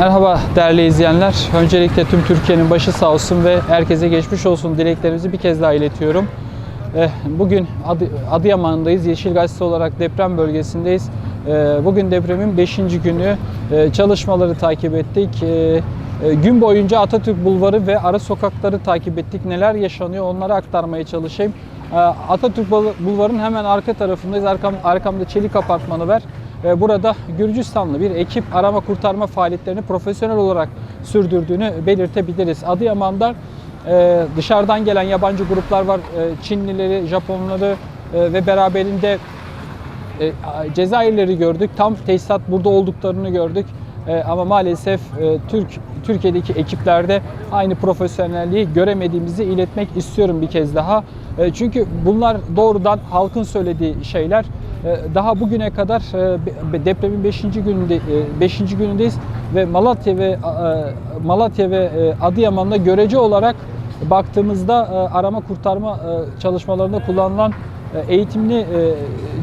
Merhaba değerli izleyenler. Öncelikle tüm Türkiye'nin başı sağ olsun ve herkese geçmiş olsun dileklerimizi bir kez daha iletiyorum. Eh, Bugün Adı- Adıyaman'dayız. Yeşil Gazete olarak deprem bölgesindeyiz. Eh, Bugün depremin 5. günü. Eh, Çalışmaları takip ettik. Gün boyunca Atatürk Bulvarı ve ara sokakları takip ettik. Neler yaşanıyor onları aktarmaya çalışayım. Atatürk Bul- Bulvarı'nın hemen arka tarafındayız. Arkam, arkamda Çelik Apartmanı var. Burada Gürcistanlı bir ekip arama kurtarma faaliyetlerini profesyonel olarak sürdürdüğünü belirtebiliriz. Adıyaman'da e, dışarıdan gelen yabancı gruplar var. E, Çinlileri, Japonları e, ve beraberinde Cezayirleri gördük. Tam tesisat burada olduklarını gördük. Ama maalesef Türk Türkiye'deki ekiplerde aynı profesyonelliği göremediğimizi iletmek istiyorum bir kez daha. Çünkü bunlar doğrudan halkın söylediği şeyler. E, daha bugüne kadar e, depremin 5. gününde 5. günündeyiz ve Malatya ve e, Malatya ve e, Adıyaman'da görece olarak baktığımızda e, arama kurtarma e, çalışmalarında kullanılan e, eğitimli e,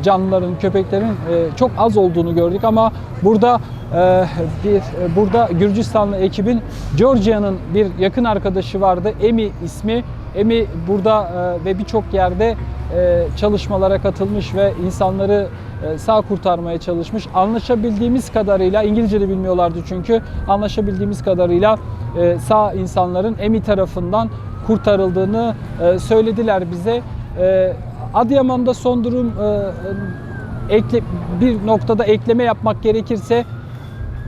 canlıların, köpeklerin e, çok az olduğunu gördük ama burada e, bir e, burada Gürcistanlı ekibin Georgia'nın bir yakın arkadaşı vardı. Emi ismi. Emi burada e, ve birçok yerde e, çalışmalara katılmış ve insanları e, sağ kurtarmaya çalışmış. Anlaşabildiğimiz kadarıyla İngilizce de bilmiyorlardı çünkü anlaşabildiğimiz kadarıyla e, sağ insanların Emi tarafından kurtarıldığını e, söylediler bize. E, Adıyaman'da son durum e, ekle, bir noktada ekleme yapmak gerekirse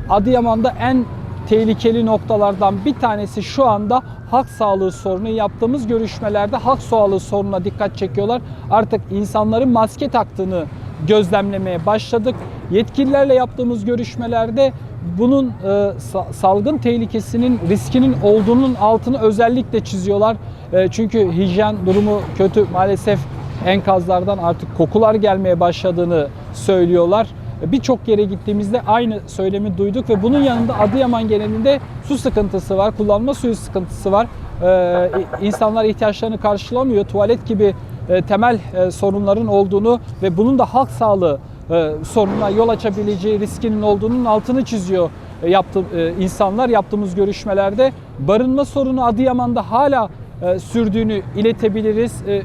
Adıyaman'da en tehlikeli noktalardan bir tanesi şu anda halk sağlığı sorunu. Yaptığımız görüşmelerde halk sağlığı sorununa dikkat çekiyorlar. Artık insanların maske taktığını gözlemlemeye başladık. Yetkililerle yaptığımız görüşmelerde bunun e, sa- salgın tehlikesinin riskinin olduğunun altını özellikle çiziyorlar. E, çünkü hijyen durumu kötü. Maalesef enkazlardan artık kokular gelmeye başladığını söylüyorlar. Birçok yere gittiğimizde aynı söylemi duyduk ve bunun yanında Adıyaman genelinde su sıkıntısı var, kullanma suyu sıkıntısı var. Ee, insanlar ihtiyaçlarını karşılamıyor. Tuvalet gibi e, temel e, sorunların olduğunu ve bunun da halk sağlığı e, sorununa yol açabileceği riskinin olduğunun altını çiziyor e, yaptı, e, insanlar yaptığımız görüşmelerde. Barınma sorunu Adıyaman'da hala e, sürdüğünü iletebiliriz. E,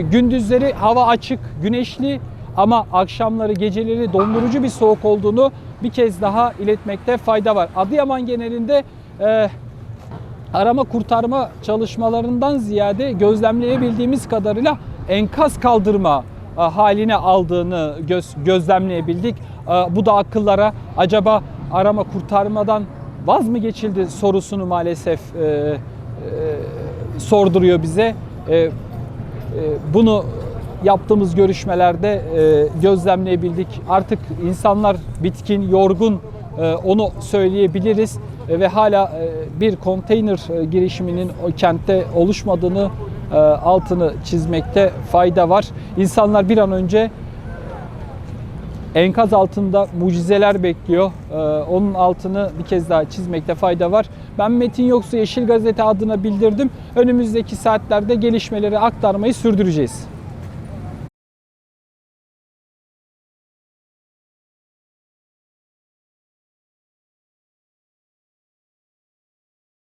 gündüzleri hava açık, güneşli ama akşamları, geceleri dondurucu bir soğuk olduğunu bir kez daha iletmekte fayda var. Adıyaman genelinde e, arama kurtarma çalışmalarından ziyade gözlemleyebildiğimiz kadarıyla enkaz kaldırma e, haline aldığını göz, gözlemleyebildik. E, bu da akıllara acaba arama kurtarmadan vaz mı geçildi sorusunu maalesef e, e, sorduruyor bize. E, e, bunu yaptığımız görüşmelerde e, gözlemleyebildik. Artık insanlar bitkin, yorgun e, onu söyleyebiliriz E, ve hala e, bir konteyner e, girişiminin o kentte oluşmadığını e, altını çizmekte fayda var. İnsanlar bir an önce enkaz altında mucizeler bekliyor. Ee, onun altını bir kez daha çizmekte fayda var. Ben Metin Yoksu Yeşil Gazete adına bildirdim. Önümüzdeki saatlerde gelişmeleri aktarmayı sürdüreceğiz.